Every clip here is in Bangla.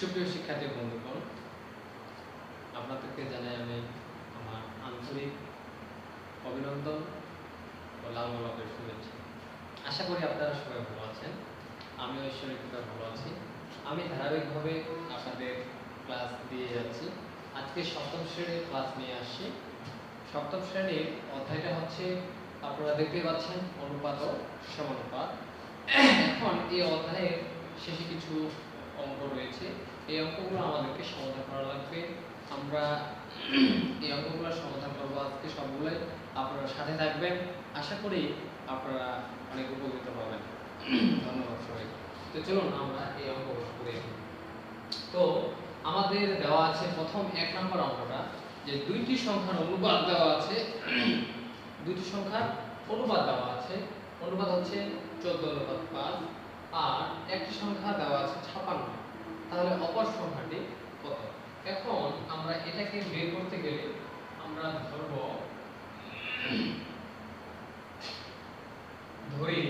সুপ্রিয় শিক্ষার্থী বন্ধুগণ, আপনাদেরকে জানাই আমি আমার আন্তরিক অভিনন্দন ও লাল গোলাপের শুভেচ্ছা। আশা করি আপনারা সবাই ভালো আছেন। আমি ঐশ্বরিকভাবে ভালো আছি। আমি ধারাবাহিকভাবে আপনাদের ক্লাস দিয়ে যাচ্ছি। আজকে সপ্তম শ্রেণির ক্লাস নিয়ে আসছি। সপ্তম শ্রেণির অধ্যায়টা হচ্ছে, আপনারা দেখতে পাচ্ছেন, অনুপাত ও সমানুপাত। এখন এই অধ্যায়ের শেষে কিছু অঙ্ক রয়েছে। এই অঙ্কগুলো আমাদেরকে সমাধান করা লাগবে। আমরা এই অঙ্কগুলো সমাধান করব আজকে সবগুলোই। আপনারা সাথে থাকবেন। আশা করি আপনারা অনেক উপকৃত হবেন। ধন্যবাদ সবাই তো চলুন আমরা এই অঙ্কগুলো করে। তো আমাদের দেওয়া আছে প্রথম এক নম্বর অঙ্কটা, যে দুইটি সংখ্যার অনুপাত দেওয়া আছে। দুইটি সংখ্যার অনুপাত দেওয়া আছে। অনুপাত হচ্ছে চোদ্দ অনুপাত পাঁচ। আর একটি সংখ্যা দেওয়া আছে ছাপান্ন। তাহলে অপর সংখ্যাটি কত? এখন আমরা এটাকে বের করতে গেলে আমরা ধরব, ধরি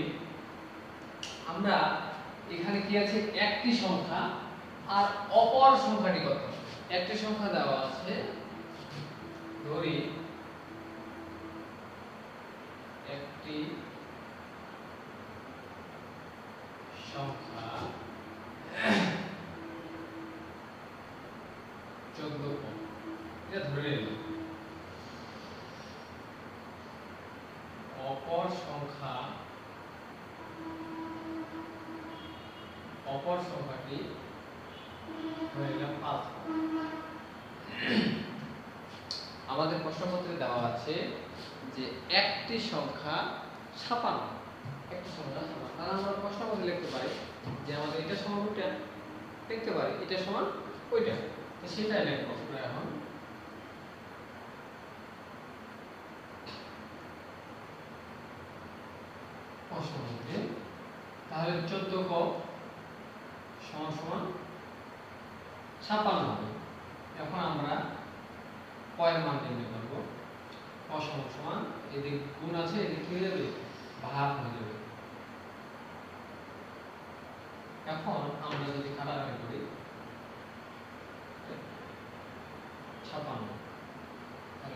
আমরা এখানে কি আছে? একটি সংখ্যা আর অপর সংখ্যাটি কত? একটি সংখ্যা দেওয়া আছে, ধরি একটি সংখ্যা চোদ্দ এটা ধরে নিলাম অপর সংখ্যা অপর সংখ্যাটি আমাদের প্রশ্নপত্রে দেওয়া আছে যে একটি সংখ্যা ছাপান্ন। একটি সংখ্যা ছাপান্ন। তাহলে আমরা প্রশ্নপত্রে লিখতে পারি যে আমাদের এটা সমান ওইটা লিখতে পারি এটা সমান ওইটা। সেটাই লিখব আমরা এখন। তাহলে চোদ্দ ক সমান সমান হবে। এখন আমরা কয়ের মান নির্ণয় করব। ক সমান এদিক গুণ আছে, এদিক কি যাবে? ভাগ হয়ে যাবে। এখন আমরা যদি কাটাকাটি করি ছাপান্ন তাহলে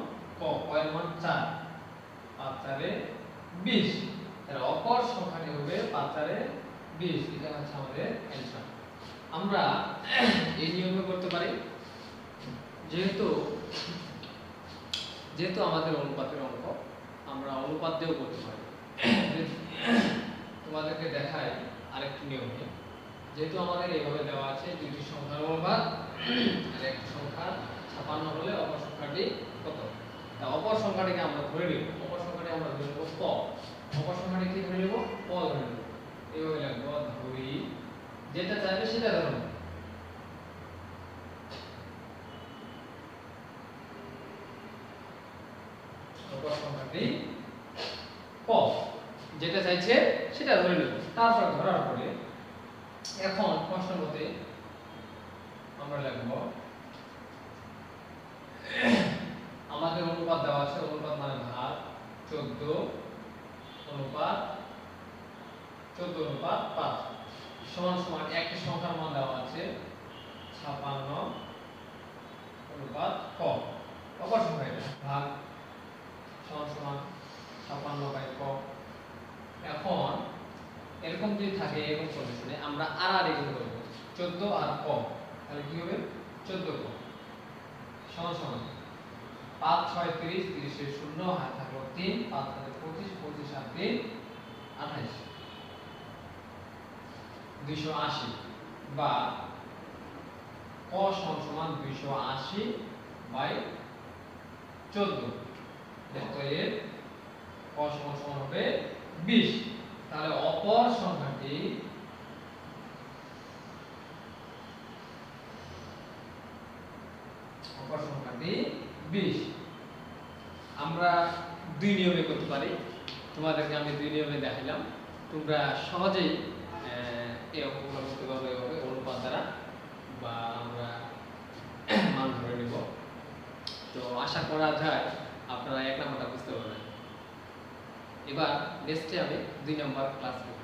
ক কয়ের মান চার? পাঁচ চারে বিশ। তাহলে অপর সংখ্যাটি হবে পাঁচ চারে এটা হচ্ছে আমাদের অ্যান্সার আমরা এই নিয়মে করতে পারি। যেহেতু যেহেতু আমাদের অনুপাতের অঙ্ক, আমরা অনুপাত দিয়েও করতে পারি। তোমাদেরকে দেখাই আরেকটি নিয়মে। যেহেতু আমাদের এইভাবে দেওয়া আছে, দুইটি সংখ্যার অনুপাত আর একটি সংখ্যা ছাপান্ন হলে অপর সংখ্যাটি কত? অপর সংখ্যাটিকে আমরা ধরে নিব। অপর সংখ্যাটি আমরা ধরে নেব ক। অপর সংখ্যাটি কি ধরে নেব? ক ধরে নেব। এইভাবে লিখব ধরি। যেটা চাইবে সেটা ধরে। নেব অপর যেটা চাইছে সেটা ধরে নেব। তারপর ধরার পরে এখন প্রশ্ন মতে আমরা লিখব আমাদের অনুপাত দেওয়া আছে, অনুপাত মানে ভাগ, চোদ্দ অনুপাত চোদ্দ অনুপাত পাঁচ। সমান সমান একটি সংখ্যার মান দেওয়া আছে, ছাপান্ন অনুপাত ক। অপর সংখ্যা ভাগ, সমান সমান ছাপান্ন বাই ক। এখন এরকম যদি থাকে, এরকম কন্ডিশনে আমরা আর আর এগুলো করব, চোদ্দ আর ক। তাহলে কি হবে? চোদ্দ ক। সমান সমান। পাঁচ ছয় তিরিশ, তিরিশের শূন্য, হাত থাকল তিন, পাঁচ হাতে পঁচিশ পঁচিশ আর তিন, আঠাইশ। দুইশো আশি বা ক সমান দুইশো আশি বাই চোদ্দ। অতএব ক সমান হবে বিশ। তাহলে অপর সংখ্যাটি অপর সংখ্যাটি বিশ। আমরা দুই নিয়মে করতে পারি। তোমাদেরকে আমি দুই নিয়মে দেখাইলাম। তোমরা সহজেই এই অঙ্কগুলো করতে পারবে এভাবে। অনুপাত দ্বারা বা আমরা মান ধরে নিব। তো আশা করা যায় আপনারা এক নম্বরটা বুঝতে পারবেন। এবার নেক্সটে আমি দুই নম্বর ক্লাস করব।